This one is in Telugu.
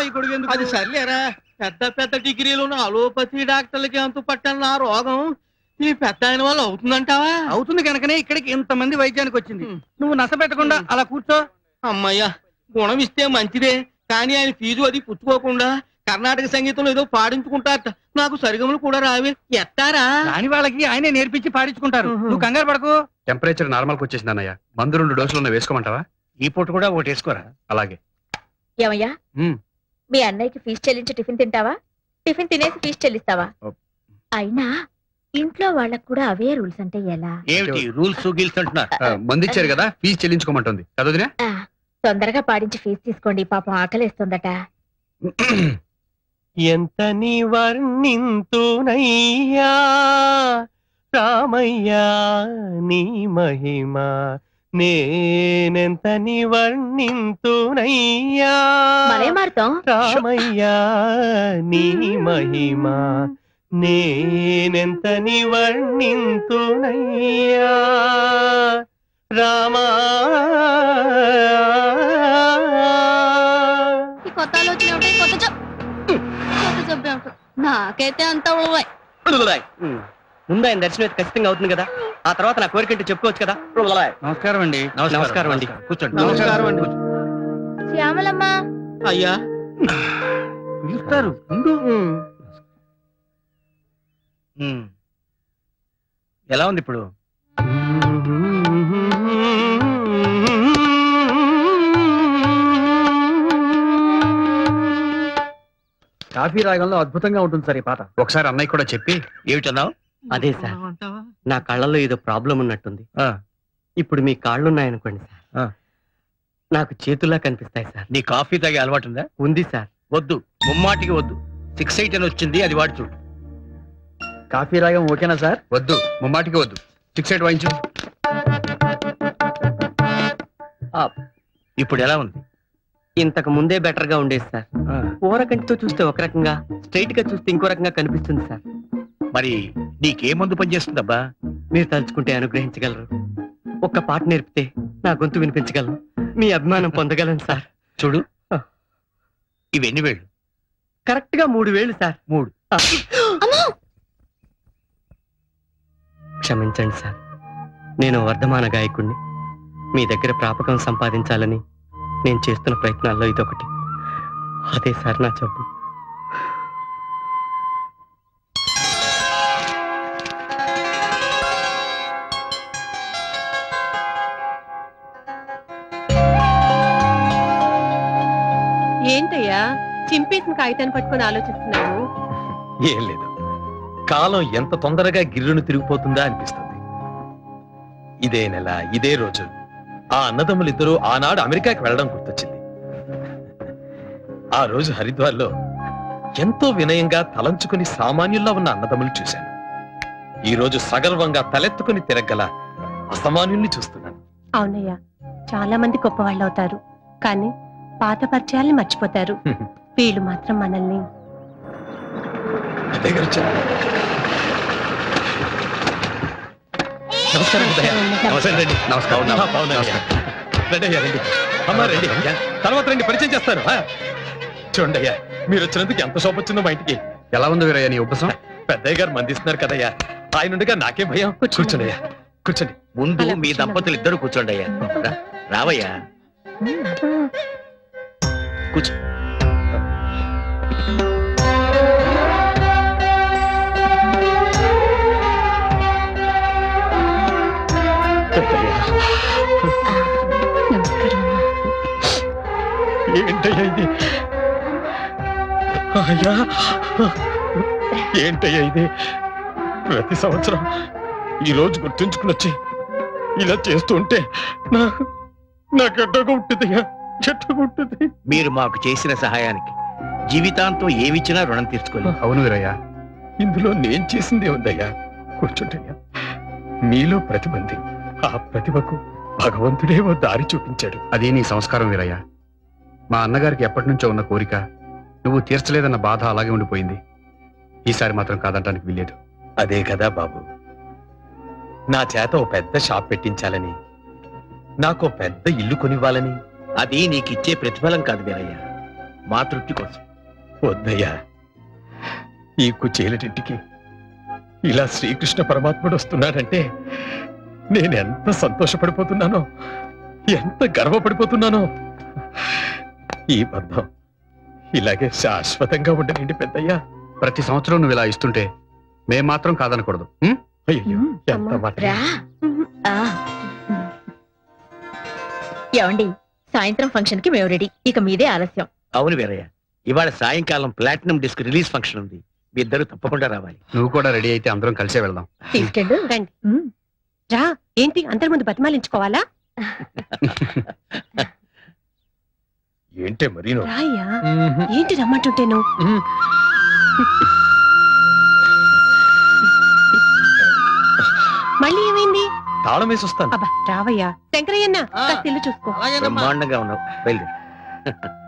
ఈ ఎందుకు? అది సర్లేరా. పెద్ద పెద్ద డిగ్రీలు ఉన్న అలోపతి డాక్టర్లకి ఎంత పట్టాను నా రోగం ఈ పెద్ద ఆయన వల్ల అవుతుందంటావా? అవుతుంది కనుకనే ఇక్కడికి ఇంతమంది వైద్యానికి వచ్చింది. నువ్వు నస పెట్టకుండా అలా కూర్చో. అమ్మయ్యా గుణం ఇస్తే మంచిదే కానీ ఆయన ఫీజు అది పుచ్చుకోకుండా కర్ణాటక సంగీతంలో ఏదో పాడించుకుంటారట. నాకు సరిగములు కూడా రావే. ఎత్తారా? రాని వాళ్ళకి ఆయనే నేర్పించి పాడించుకుంటారు. నువ్వు కంగారు పడకు. టెంపరేచర్ నార్మల్కి వచ్చేసింది అన్నయ్య మందు రెండు డోసులు ఉన్న వేసుకోమంటావా? ఈ పూట కూడా ఒకటి వేసుకోరా? అలాగే. ఏమయ్యా. మీ అన్నయ్యకి ఫీజు చెల్లించి టిఫిన్ తింటావా? టిఫిన్ తినేసి ఫీజు చెల్లిస్తావా. అయినా ఇంట్లో వాళ్ళకు కూడా అవే రూల్స్ అంటే ఎలా? ఏమిటి రూల్స్ గీల్స్ అంటున్నారు ఆ, మందు ఇచ్చారు కదా ఫీజు చెల్లించుకోమంటుంది. చదువుదినే తొందరగా పాడించి ఫీజు తీసుకోండి పాపం ఆకలేస్తుందట. ఎంత నీ వర్ణింతునయ్యా రామయ్యా నీ మహిమ నేనెంత నీ వర్ణింతునయ్యా మరే మారుతాం? రామయ్యా నీ మహిమ. నేనెంత నీ వర్ణింతునయ్యా రామా. ఈ కొత్త ఆలోచన ఒకటి కొత్త ఏమిటో. నాకైతే అంత ఉడవాయి ముందు ఆయన దర్శనం అయితే ఖచ్చితంగా అవుతుంది కదా? ఆ తర్వాత నా కోరికంటే చెప్పుకోవచ్చు కదా? నమస్కారం అండి. నమస్కారం అండి. కూర్చోండి. నమస్కారం అండి. శ్యామలమ్మ. అయ్యా. పిలుస్తారు. ఎలా ఉంది ఇప్పుడు? కాఫీ రాగంలో అద్భుతంగా ఉంటుంది సార్ ఈ పాట. ఒకసారి అన్నయ్య కూడా చెప్పి ఏమిటన్నావు? అదే సార్. నా కళ్ళల్లో ఏదో ప్రాబ్లం ఉన్నట్టుంది. ఆ. ఇప్పుడు మీ కాళ్ళున్నాయనుకోండి ఆ. సార్ నాకు చేతుల్లా కనిపిస్తాయి సార్. నీ కాఫీ తాగే అలవాటు ఉందా ఉంది సార్. వద్దు. ముమ్మాటికి వద్దు. సిక్స్ ఎయిట్ అని వచ్చింది అది వాడి చూడు. కాఫీ రాగం ఓకేనా సార్? వద్దు. ముమ్మాటికి వద్దు. సిక్స్ ఎయిట్ వాయించు. ఇప్పుడు ఎలా ఉంది? ఇంతకు ముందే బెటర్గా ఉండేది సార్. ఆ, ఊరకంటితో చూస్తే ఒక రకంగా స్ట్రైట్గా చూస్తే ఇంకో రకంగా కనిపిస్తుంది సార్. మరి నీకే మందు పనిచేస్తుందబ్బా? మీరు తలుచుకుంటే అనుగ్రహించగలరు. ఒక్క పాట నేర్పితే నా గొంతు వినిపించగలను. మీ అభిమానం పొందగలను సార్. చూడు. ఇవన్నీ వేళ్ళు? కరెక్ట్గా మూడు వేలు సార్. మూడు. క్షమించండి సార్. నేను వర్ధమాన గాయకుణ్ణి. మీ దగ్గర ప్రాపకం సంపాదించాలని నేను చేస్తున్న ప్రయత్నాల్లో ఇదొకటి. అదే సార్ నా జబ్బు. ఏంటయ్యా చింపేసిన కాగితాన్ని పట్టుకొని ఆలోచిస్తున్నావు? ఏం లేదు. కాలం ఎంత తొందరగా గిర్రును తిరిగిపోతుందా అనిపిస్తుంది. ఇదే నెల ఇదే రోజు. ఆ అన్నదమ్ములిద్దరూ ఆనాడు అమెరికాకి వెళ్ళడం గుర్తొచ్చింది. ఆ రోజు హరిద్వార్లో ఎంతో వినయంగా తలంచుకుని సామాన్యుల్లా ఉన్న అన్నదమ్ములు చూశాను. ఈ రోజు సగర్వంగా తలెత్తుకుని తిరగల అసమాన్యుల్ని చూస్తున్నాను. అవునయ్యా చాలా మంది గొప్పవాళ్ళు అవుతారు కానీ పాత పరిచయాల్ని మర్చిపోతారు. వీళ్ళు మాత్రం మనల్ని. తర్వాత రండి పరిచయం చేస్తాను. చూడండి అయ్యా మీరు వచ్చినందుకు ఎంత శోభ వచ్చిందో మా ఇంటికి. ఎలా ఉంది వీరయ్య నీ ఉపసం? పెద్దయ్య గారు మందిస్తున్నారు కదయ్యా. ఆయన ఉండగా నాకేం భయం. కూర్చోండి. కూర్చోండి అయ్యా. కూర్చోండి. ముందు మీ. దంపతులు ఇద్దరు కూర్చోండి అయ్యా. రావయ్యా. కూర్చో. పెద్దయ్య ఏంటయ్యా ఇది? అయ్యా. ఏంటయ్యా ఇది? ప్రతి సంవత్సరం ఈ రోజు గుర్తుంచుకుని వచ్చి ఇలా చేస్తుంటే నా నాకు ఎట్టగా ఉంటుందయ్యా ఎట్టగా ఉంటుంది మీరు మాకు చేసిన సహాయానికి జీవితాంతం ఏమిచ్చినా రుణం తీర్చుకోలేదు. అవును వీరయ్య. ఇందులో నేను చేసిందే ఉందయ్యా. కూర్చుంటయ్యా. మీలో ప్రతిభ ఉంది ఆ ప్రతిభకు భగవంతుడే ఓ దారి చూపించాడు. అది నీ సంస్కారం వీరయ్య. మా అన్నగారికి ఎప్పటి నుంచో ఉన్న కోరిక నువ్వు తీర్చలేదన్న బాధ అలాగే ఉండిపోయింది. ఈసారి మాత్రం కాదంటానికి వీల్లేదు. అదే కదా బాబు. నా చేత ఓ పెద్ద షాప్ పెట్టించాలని నాకు పెద్ద ఇల్లు కొనివ్వాలని అది నీకిచ్చే ప్రతిఫలం కాదు వీరయ్య. మా తృప్తి కోసం. వద్దయ్యా. ఈ కుచేలటింటికి ఇలా శ్రీకృష్ణ పరమాత్ముడు వస్తున్నాడంటే నేను ఎంత సంతోషపడిపోతున్నానో ఎంత గర్వపడిపోతున్నానో. ఈ బంధం ఇలాగే శాశ్వతంగా ఉండనండి పెద్దయ్యా. ప్రతి సంవత్సరం నువ్వు ఇలా ఇస్తుంటే మేం మాత్రం కాదనకూడదు. ఉం? అయ్యో ఎంత మాట. ఏమండి సాయంత్రం ఫంక్షన్కి మేము రెడీ ఇక మీదే ఆలస్యం. అవును వీరయ్య. ఇవాళ సాయంకాలం ప్లాటినం డిస్క్ రిలీజ్ ఫంక్షన్ ఉంది. మీ ఇద్దరు తప్పకుండా రావాలి. నువ్వు కూడా రెడీ అయితే అందరం కలిసే వెళ్దాం. తీసుకెళ్ళు. రండి. రా ఏంటి అందరి ముందు బతిమాలించుకోవాలా? ఏంటే మరి రాయ్యా ఏంటి రమ్మంటుంటేను మళ్ళీ ఏమైంది? తాళం వేసి వస్తాను. అబ్బా రావయ్యా. శంకరయ్యన్న. కాస్త ఇల్లు చూసుకో. బ్రహ్మాండంగా ఉన్నావు. బయలుదేరు.